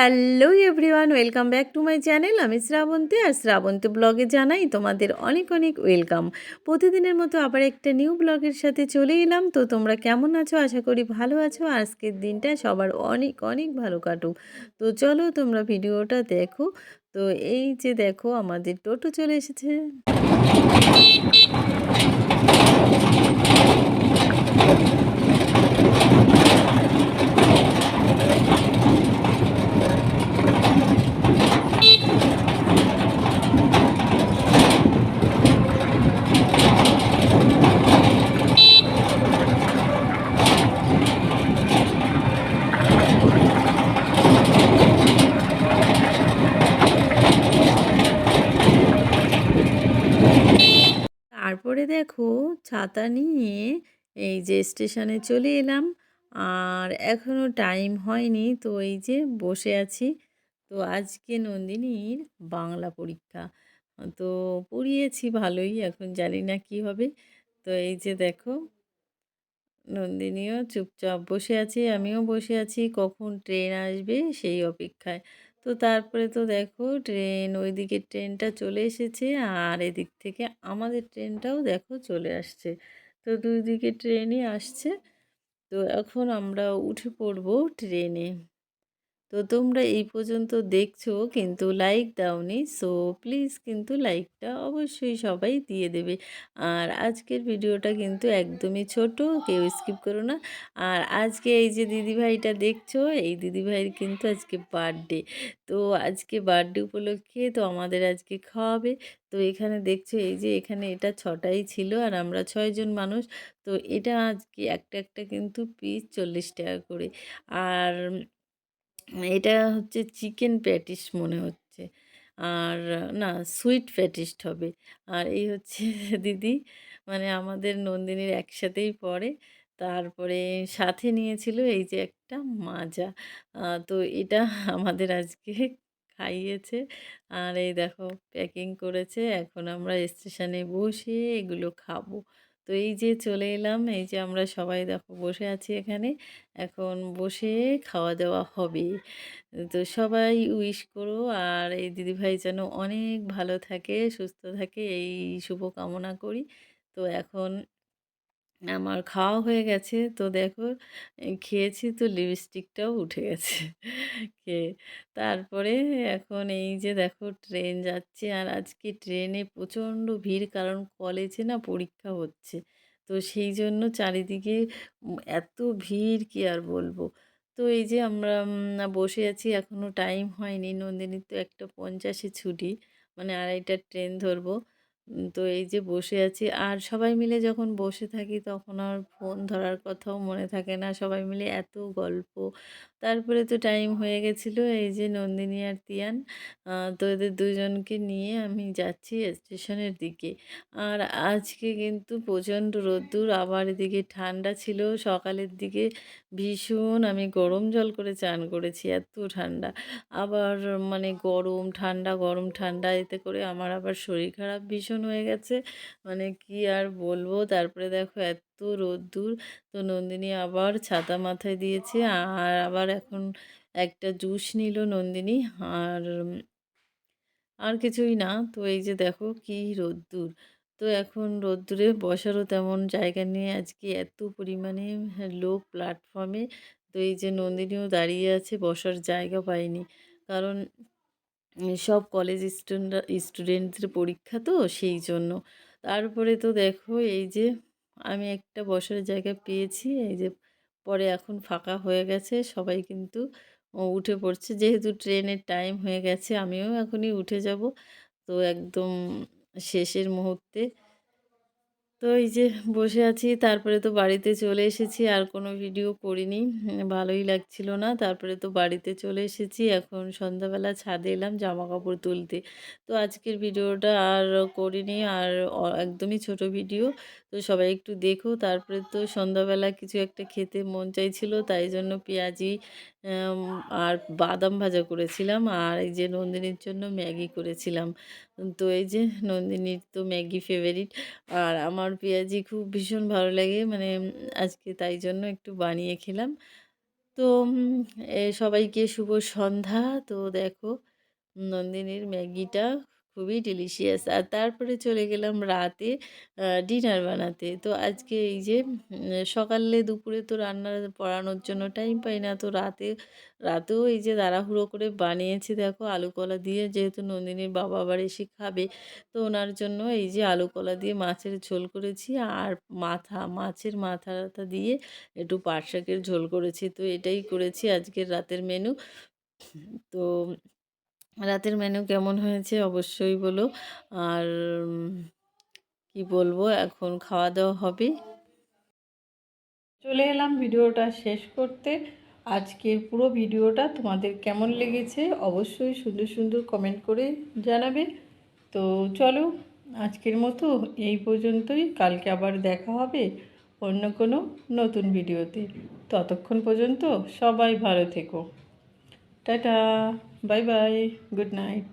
Hello everyone welcome back to my channel আমি শ্রাবন্তী আর শ্রাবন্তী ব্লগে জানাই তোমাদের অনেক অনেক ওয়েলকাম প্রতিদিনের মতো আবার একটা নিউ ব্লগের সাথে চলে এলাম। তো তোমরা কেমন আছো? আশা করি ভালো আছো। আজকের দিনটা সবার অনেক অনেক ভালো কাটুক। তো চলো তোমরা ভিডিওটা দেখো। তো এই যে দেখো, আমাদের টোটো চলে এসেছে। দেখো ছাতা নিয়ে এই যে স্টেশনে চলে এলাম। আর এখনও টাইম হয়নি তো এই যে বসে আছি। তো আজকে নন্দিনীর বাংলা পরীক্ষা। তো পড়িয়েছি ভালোই, এখন জানি না কি হবে। তো এই যে দেখো, নন্দিনীও চুপচাপ বসে আছে, আমিও বসে আছি। কখন ট্রেন আসবে সেই অপেক্ষায়। তো তারপরে তো দেখো ট্রেন ওই ওইদিকে ট্রেনটা চলে এসেছে আর এদিক থেকে আমাদের ট্রেনটাও দেখো চলে আসছে। তো দুই দিকে ট্রেনই আসছে। তো এখন আমরা উঠে পড়ব ট্রেনে। তো তোমরা এই পর্যন্ত দেখছ, কিন্তু লাইক দাওনি। সো প্লিজ কিন্তু লাইকটা অবশ্যই সবাই দিয়ে দেবে। আর আজকের ভিডিওটা কিন্তু একদমই ছোট, কেউ স্কিপ করো না। আর আজকে এই যে দিদিভাইটা দেখছ, এই দিদিভাইয়ের কিন্তু আজকে বার্থডে। তো আজকে বার্থডে উপলক্ষে তো আমাদের আজকে খাওয়াবে। তো এখানে দেখছ, এই যে এখানে এটা ছটাই ছিল আর আমরা ছয়জন মানুষ। তো এটা আজকে একটা একটা কিন্তু পিস চল্লিশ টাকা করে। আর এটা হচ্ছে চিকেন প্যাটিস মনে হচ্ছে। আর না, সুইট প্যাটিস্ট হবে। আর এই হচ্ছে দিদি মানে আমাদের নন্দিনীর একসাথেই পড়ে। তারপরে সাথে নিয়েছিল এই যে একটা মাজা। তো এটা আমাদের আজকে খাইয়েছে। আর এই দেখো প্যাকিং করেছে। এখন আমরা স্টেশনে বসে এগুলো খাব। তো এই যে চলে এলাম, এই যে আমরা সবাই দেখো বসে আছি এখানে। এখন বসে খাওয়া দাওয়া হবে। তো সবাই উইশ করো আর এই দিদিভাই যেন অনেক ভালো থাকে, সুস্থ থাকে, এই শুভ কামনা করি। তো এখন আমার খাওয়া হয়ে গেছে। তো দেখো খেয়েছি তো লিপস্টিকটাও উঠে গেছে। খেয়ে তারপরে এখন এই যে দেখো ট্রেন যাচ্ছে আর আজকে ট্রেনে প্রচণ্ড ভিড় কারণ কলেজে না পরীক্ষা হচ্ছে। তো সেই জন্য চারিদিকে এত ভিড় কি আর বলব? তো এই যে আমরা বসে আছি এখনও টাইম হয়নি। নন্দিনীর তো একটা পঞ্চাশে ছুটি। মানে আড়াইটার ট্রেন ধরবো। তো এই যে বসে আছি। আর সবাই মিলে যখন বসে থাকি তখন আর ফোন ধরার কথাও মনে থাকে না। সবাই মিলে এত গল্প তারপরে তো টাইম হয়ে গেছিল, এই যে নন্দিনী আর তিয়ান তো এদের দুজনকে নিয়ে আমি যাচ্ছি স্টেশনের দিকে। আর আজকে কিন্তু প্রচণ্ড রোদ্দুর, আবার এদিকে ঠান্ডা ছিল, সকালের দিকে ভীষণ আমি গরম জল করে চান করেছি, এত ঠান্ডা। আবার মানে গরম, ঠান্ডা গরম, ঠান্ডা, এতে করে আমার আবার শরীর খারাপ ভীষণ হয়ে গেছে। মানে কি আর বলব, তারপরে দেখো এত রোদ্দুর। তো নন্দিনী আবার ছাতা মাথায় দিয়েছে আর আবার এখন একটা জুস নিল নন্দিনী আর আর কিছুই না। তো এই যে দেখো কি রোদ্দুর। তো এখন রোদ্দুরে বসারও তেমন জায়গা নিয়ে আজকে এত পরিমাণে লোক প্ল্যাটফর্মে। তো এই যে নন্দিনীও দাঁড়িয়ে আছে, বসার জায়গা পায়নি। কারণ সব কলেজ স্টুডেন্ট স্টুডেন্টদের পরীক্ষা তো সেই জন্য। তারপরে তো দেখো এই যে আমি একটা বসার জায়গা পেয়েছি। এই যে পরে এখন ফাঁকা হয়ে গেছে, সবাই কিন্তু উঠে পড়ছে। যেহেতু ট্রেনের টাইম হয়ে গেছে, আমিও এখনই উঠে যাব। তো একদম শেষের মুহূর্তে তো এই যে বসে আছি, তারপরে তো বাড়িতে চলে এসেছি, আর কোনো ভিডিও করিনি। ভালোই লাগছিল না, তারপরে তো বাড়িতে চলে এসেছি। এখন সন্ধ্যাবেলা ছাদে এলাম জামা কাপড় তুলতে। তো আজকের ভিডিওটা আর করিনি, আর একদমই ছোট ভিডিও তো সবাই একটু দেখো, তারপরে তো সন্ধ্যাবেলা কিছু একটা খেতে মন চাইছিল, তাই জন্য পেঁয়াজি আর বাদাম ভাজা করেছিলাম, আর এই যে নন্দিনীর জন্য ম্যাগি করেছিলাম। তো এই যে নন্দিনীর তো ম্যাগি ফেভারিট আর আমার পেঁয়াজি খুব ভীষণ ভালো লাগে। মানে আজকে তাই জন্য একটু বানিয়ে খেলাম। তো সবাইকে শুভ সন্ধ্যা। তো দেখো, নন্দিনীর ম্যাগিটা খুবই ডিলিশিয়াস আর তারপরে চলে গেলাম রাতে ডিনার বানাতে। তো আজকে এই যে সকালে দুপুরে তো রান্না পড়ানোর জন্য টাইম পাই না। তো রাতে, রাতেও এই যে তাড়াহুড়ো করে বানিয়েছি দেখো আলু কলা দিয়ে। যেহেতু নন্দিনীর বাবা আবার এসে খাবে, তো ওনার জন্য এই যে আলু কলা দিয়ে মাছের ঝোল করেছি। আর মাথা, মাছের মাথাটা দিয়ে একটু পাট শাকের ঝোল করেছি। তো এটাই করেছি আজকের রাতের মেনু তো রাতের মেনু কেমন হয়েছে অবশ্যই বলো। আর কি বলব, এখন খাওয়া দাওয়া হবে। চলে এলাম ভিডিওটা শেষ করতে। আজকের পুরো ভিডিওটা তোমাদের কেমন লেগেছে অবশ্যই সুন্দর সুন্দর কমেন্ট করে জানাবে। তো চলো, আজকের মতো এই পর্যন্তই। কালকে আবার দেখা হবে অন্য কোনো নতুন ভিডিওতে। ততক্ষণ পর্যন্ত সবাই ভালো থেকো। tata bye bye good night